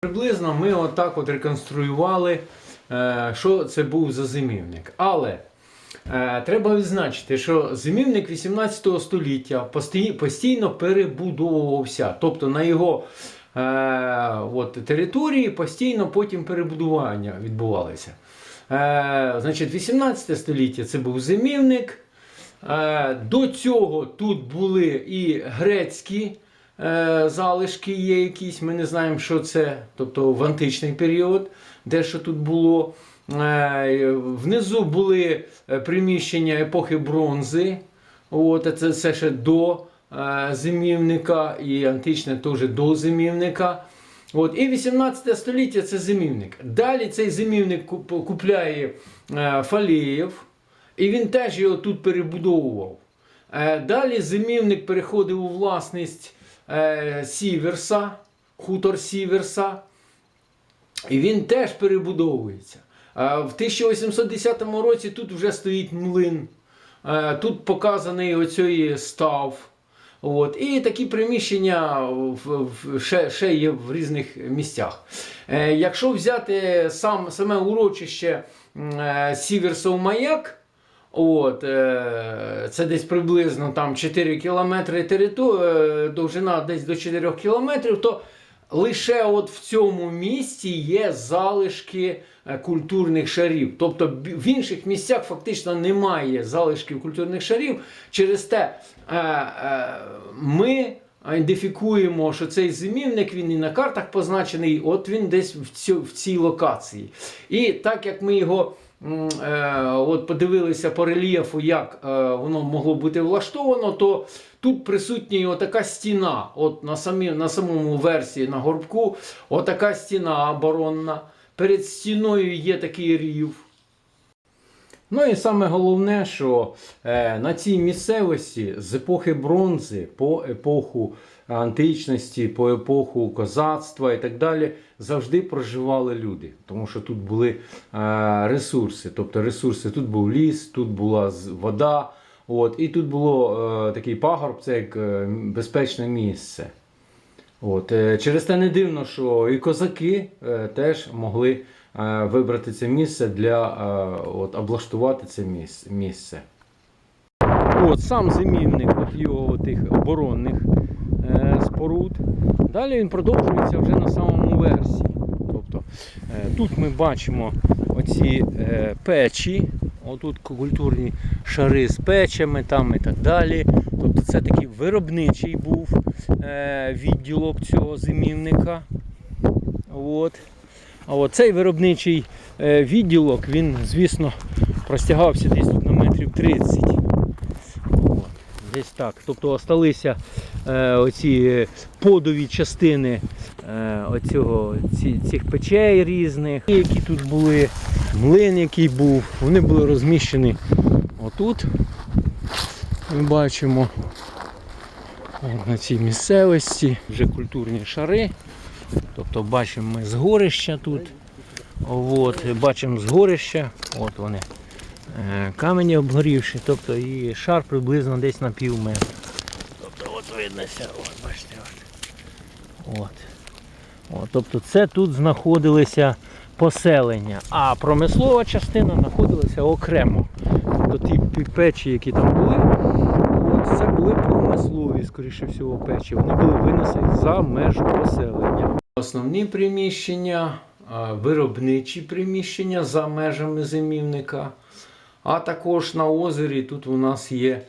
Приблизно ми отак от реконструювали, е, що це був за зимівник. Але е, треба відзначити, що зимівник 18 століття постійно перебудовувався. Тобто на його е, от, території постійно потім перебудування відбувалися. Значить, 18 століття це був зимівник. До цього тут були і грецькі залишки є якісь, ми не знаємо, що це, тобто в античний період, де що тут було. Е, Внизу були е, приміщення епохи бронзи. От, це, це ще до е, зимівника, і античне теж до зимівника. От, і 18 століття це зимівник. Далі цей зимівник купляє е, Фалієв, і він теж його тут перебудовував. Е, Далі зимівник переходив у власність е, Сіверса, хутор Сіверса. І він теж перебудовується. Е, В 1810 році тут вже стоїть млин. Е, Тут показаний оцей став. От. І такі приміщення ще, ще є в різних місцях. Якщо взяти сам, саме урочище е, Сіверсов маяк, От, е, це десь приблизно там 4 кілометри териту- е, довжина десь до 4 кілометрів, то лише от в цьому місці є залишки е, культурних шарів. Тобто в інших місцях фактично немає залишків культурних шарів. Через те ми ідентифікуємо, що цей зимівник він і на картах позначений, от він десь в, цій локації. І так як ми його от подивилися по рельєфу, як е, воно могло бути влаштовано, то тут присутня така стіна. От на, самі, на самому версії на горбку, отака стіна оборонна. Перед стіною є такий рів. Ну і саме головне, що е, на цій місцевості з епохи бронзи по епоху античності, по епоху козацтва і так далі завжди проживали люди. Тому що тут були е, ресурси. Тобто ресурси, тут був ліс, тут була вода. От, і тут було е, такий пагорб, це як е, безпечне місце. От, через те не дивно, що і козаки теж могли вибрати це місце для от, облаштувати це місце. От сам зимівник от його тих оборонних споруд. Далі він продовжується вже на самому версі. Тобто, е, тут ми бачимо оці е, печі, отут культурні шари з печами там і так далі. Тобто це такий виробничий був е, відділок цього зимівника. От. А от цей виробничий відділок, він, звісно, простягався десь на метрів 30. От. Десь так. Тобто осталися оці подові частини е, оцього, ці, цих печей різних, які тут були, млин, який був, вони були розміщені отут. Ми бачимо на цій місцевості вже культурні шари. Тобто бачимо ми згорища тут. От, бачимо згорища, от вони. Е, Камені обгорівші, тобто і шар приблизно десь на пів метра. Тобто от виднося, от бачите. От. От. От, тобто це тут знаходилися поселення, а промислова частина знаходилася окремо. Тобто ті печі, які там були, от, це були промислові, скоріше всього, печі. Вони були винесені за межу поселення. Основні приміщення, виробничі приміщення за межами зимівника. А також на озері тут у нас є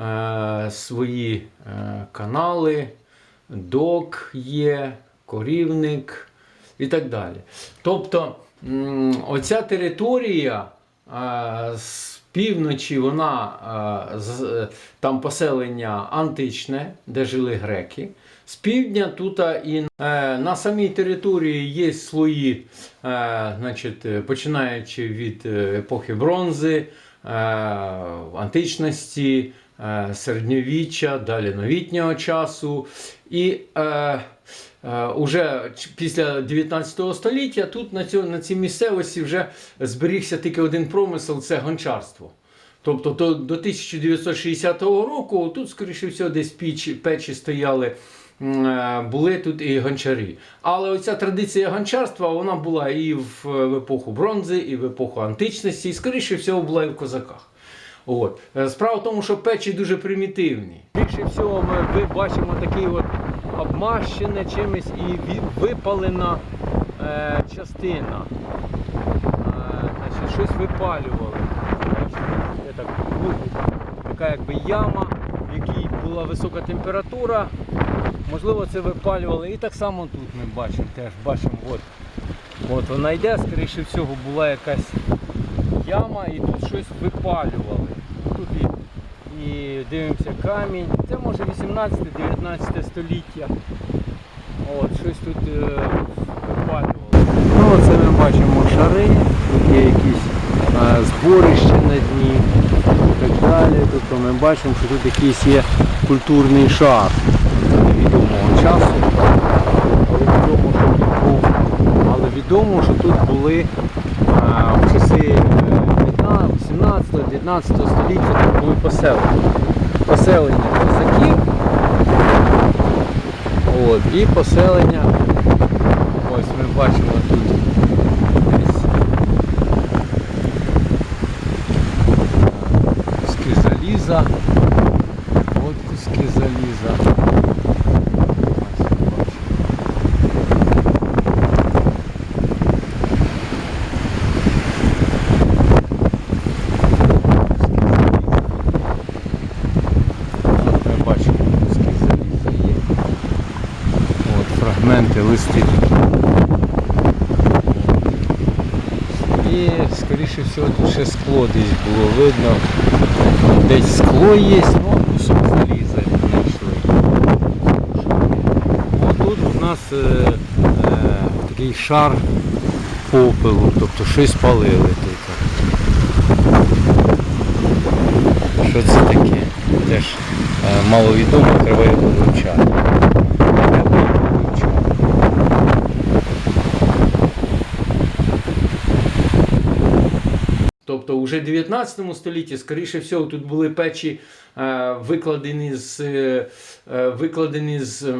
е, свої е, канали, док є, корівник і так далі. Тобто оця територія е, з півночі, вона е, з, там поселення античне, де жили греки. З півдня тут і е, на самій території є слої, е, значить, починаючи від е, епохи бронзи, античності, е, середньовіччя, далі новітнього часу. І е, е, уже після 19 століття тут на, цьому, на цій місцевості вже зберігся тільки один промисел це гончарство. Тобто то, до 1960 року тут, скоріше всього, десь печі, печі стояли е, були тут і гончарі. Але оця традиція гончарства вона була і в, епоху бронзи, і в епоху античності, і скоріше всього була і в козаках. От. Е, Справа в тому, що печі дуже примітивні. Більше всього ми ви бачимо такий от обмащене чимось і випалена е, частина. Е, значить, щось випалювали. Бачите, так, така якби яма, в якій була висока температура. Можливо, це випалювали. І так само тут ми бачимо, теж бачимо, от, от вона йде, скоріше всього, була якась яма і тут щось випалювали. Тут і, і дивимося камінь. Це може 18-19 століття. От, щось тут е, випалювали. Ну, оце ми бачимо шари, тут є якісь е, зборища на дні і так далі. Тобто ми бачимо, що тут якийсь є культурний шар часу. Але відомо, що тут був, але відомо, що тут були е, в часи 18-19 століття тут були поселення. Поселення козаків. І поселення. Ось ми бачимо тут десь е, куски заліза. От куски заліза. Ось ми бачимо. От Ми бачимо куски заліза є. От, фрагменти. І скоріше всього тут ще скло десь було видно. Десь скло є, ну кусок заліза знайшли. Тут у нас е, е, такий шар попелу, тобто щось палили тут. Що це таке? Теж е, маловідомо, треба його вивчати. Треба його вивчати. Вже 19 столітті, скоріше всього, тут були печі е, викладені з, е, е, викладені з,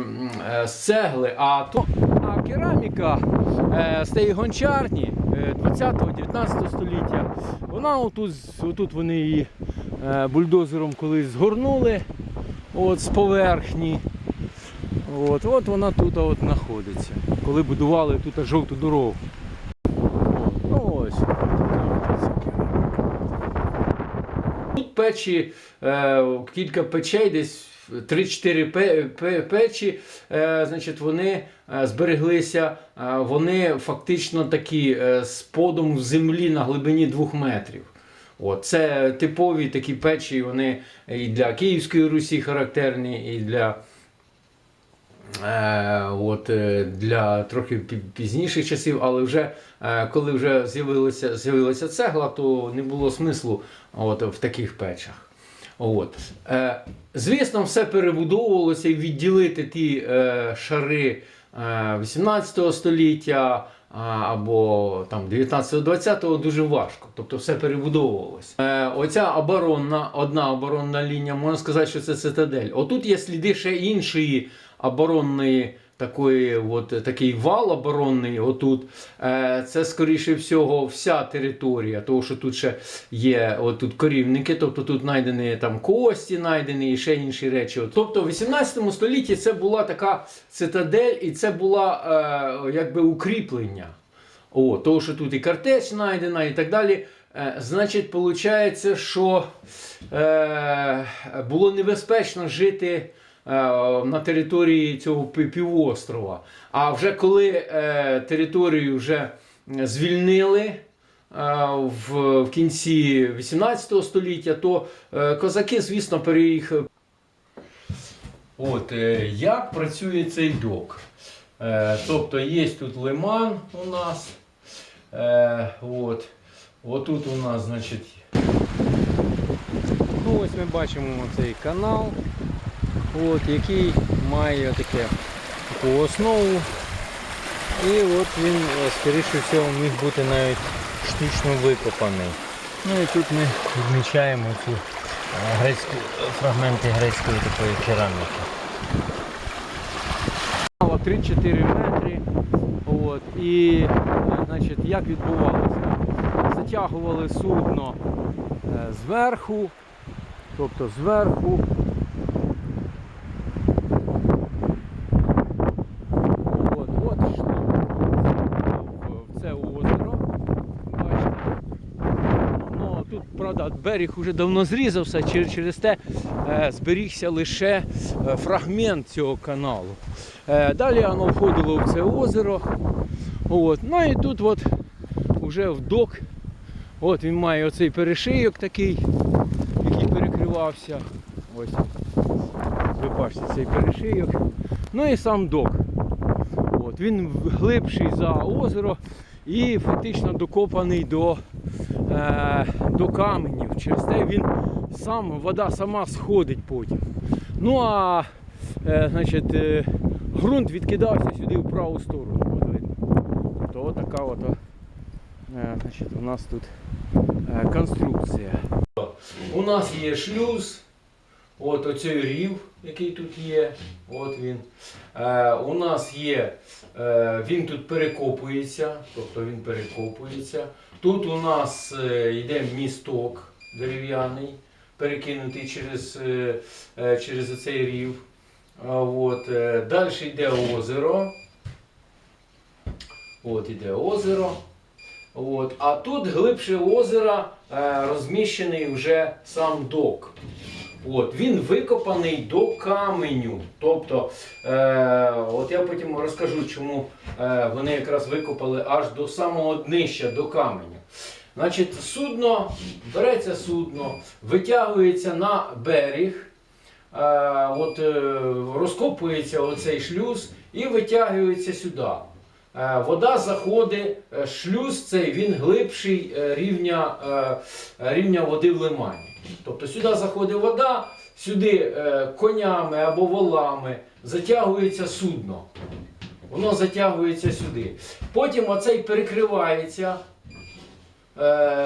з цегли, а, то, а кераміка з тієї гончарні е, 20-19 століття, вона отут, отут вони її бульдозером колись згорнули от, з поверхні. От, от вона тут от знаходиться, коли будували тут жовту дорогу. От, ну ось. така от ця кераміка. Печі, е, кілька печей, десь 3-4 пе- пе- печі, е, значить, вони е, збереглися, вони фактично такі з подом в землі на глибині 2 метрів. От, це типові такі печі, вони і для Київської Русі характерні, і для от, е, для трохи пізніших часів, але вже е, коли вже з'явилася, з'явилася цегла, то не було смислу от, в таких печах. От. Е, звісно, все перебудовувалося і відділити ті е, шари е, 18 століття або там 19-20 дуже важко. Тобто все перебудовувалося. Е, оця оборонна, одна оборонна лінія, можна сказати, що це цитадель. Отут є сліди ще іншої оборонної. Такої, от, такий вал оборонний отут. Е, це, скоріше всього, вся територія, тому що тут ще є отут корівники, тобто тут знайдені там кості, знайдені і ще інші речі. Тобто в 18 столітті це була така цитадель, і це була е, якби укріплення. О, тому що тут і картеч знайдена і так далі. Е, значить, виходить, що е, було небезпечно жити е, на території цього півострова. А вже коли е, територію вже звільнили е, в, кінці 18 століття, то е, козаки, звісно, переїхали. От, е, як працює цей док? Е, тобто є тут лиман у нас. Е, от. Отут у нас, значить. Ну, ось ми бачимо цей канал, от, який має таке, таку основу. І от він, е, скоріше всього, міг бути навіть штучно викопаний. Ну і тут ми відмічаємо ці е, грецькі, фрагменти грецької такої кераміки. 3-4 метри. От, і е, значить, як відбувалося? Затягували судно е, зверху, тобто зверху. От, от йшло в- в це озеро. Бачите. Ну, правда, берег уже давно зрізався, через, те е, зберігся лише е, фрагмент цього каналу. Е, далі воно входило в це озеро. От. Ну і тут от вже в док. От він має оцей перешийок такий, який перекривався. Ось. Ви бачите цей перешийок. Ну і сам док. От, він глибший за озеро і фактично докопаний до, е, до каменів. Через те він сам, вода сама сходить потім. Ну а е, значить, е, ґрунт відкидався сюди в праву сторону. От видно. Тобто така от, е, значить, у нас тут е, конструкція. У нас є шлюз, от оцей рів, який тут є. От він. Е, у нас є, е, він тут перекопується, тобто він перекопується. Тут у нас е, йде місток дерев'яний, перекинутий через, е, е, через цей рів. От, далі йде озеро. От іде озеро. От. А тут глибше озера розміщений вже сам док. От, він викопаний до каменю. Тобто, е, от я потім розкажу, чому е, вони якраз викопали аж до самого днища, до каменю. Значить, судно, береться судно, витягується на берег, е, от, е, розкопується оцей шлюз і витягується сюди. Е, Вода заходить, е, шлюз цей він глибший е, рівня, рівня води в лимані. Тобто сюди заходить вода, сюди конями або волами затягується судно. Воно затягується сюди. Потім оцей перекривається.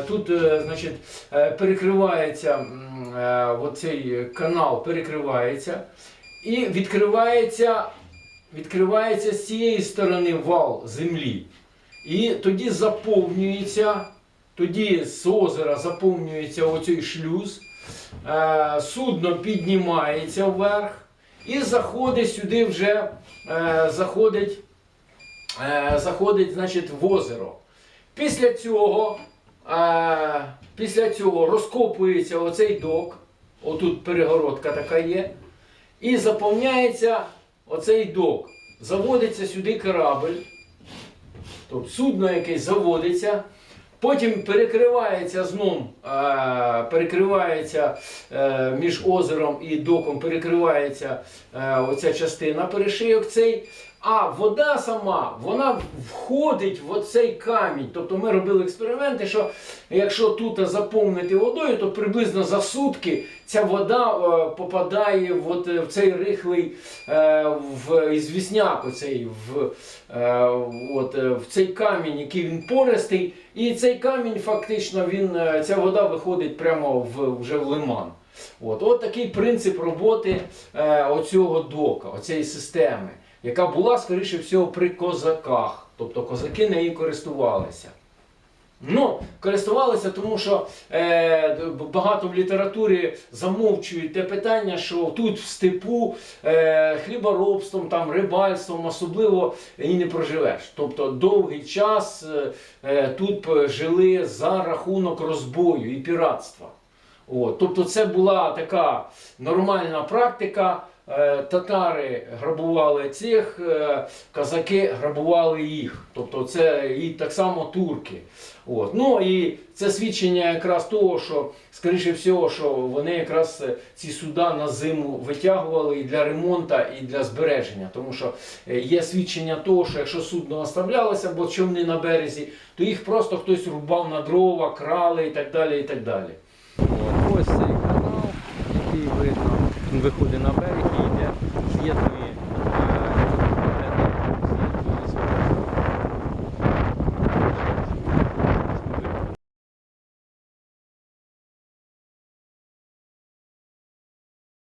Тут, значить, перекривається оцей канал перекривається і відкривається, відкривається з цієї сторони вал землі. І тоді заповнюється, тоді з озера заповнюється оцей шлюз, е, судно піднімається вверх і заходить сюди вже е, заходить, е, заходить значить, в озеро. Після цього, після цього розкопується оцей док, отут перегородка така є, і заповняється оцей док. Заводиться сюди корабль, тобто судно якесь заводиться, потім перекривається знов, е, перекривається е, між озером і доком, перекривається е, оця частина перешийок цей. А вода сама, вона входить в оцей камінь. Тобто ми робили експерименти, що якщо тут заповнити водою, то приблизно за сутки ця вода е, попадає е, в цей рихлий е, в ізвісняк, оцей, в, от, в цей камінь, який він пористий. І цей камінь фактично він, ця вода виходить прямо в, вже в лиман. От, от такий принцип роботи оцього дока, оцієї системи, яка була, скоріше всього, при козаках. Тобто козаки нею користувалися. Ну, користувалися, тому що е, багато в літературі замовчують те питання, що тут в степу е, хліборобством, там, рибальством особливо і не проживеш. Тобто довгий час е, тут жили за рахунок розбою і піратства. От, тобто це була така нормальна практика. Е, Татари грабували цих, е, казаки грабували їх. Тобто це і так само турки. От. Ну і це свідчення якраз того, що, скоріше всього, що вони якраз е, ці суда на зиму витягували і для ремонту, і для збереження. Тому що є свідчення того, що якщо судно оставлялося, бо човни на березі, то їх просто хтось рубав на дрова, крали і так далі. і так далі. Цей канал, який видно, виходить на берег і йде,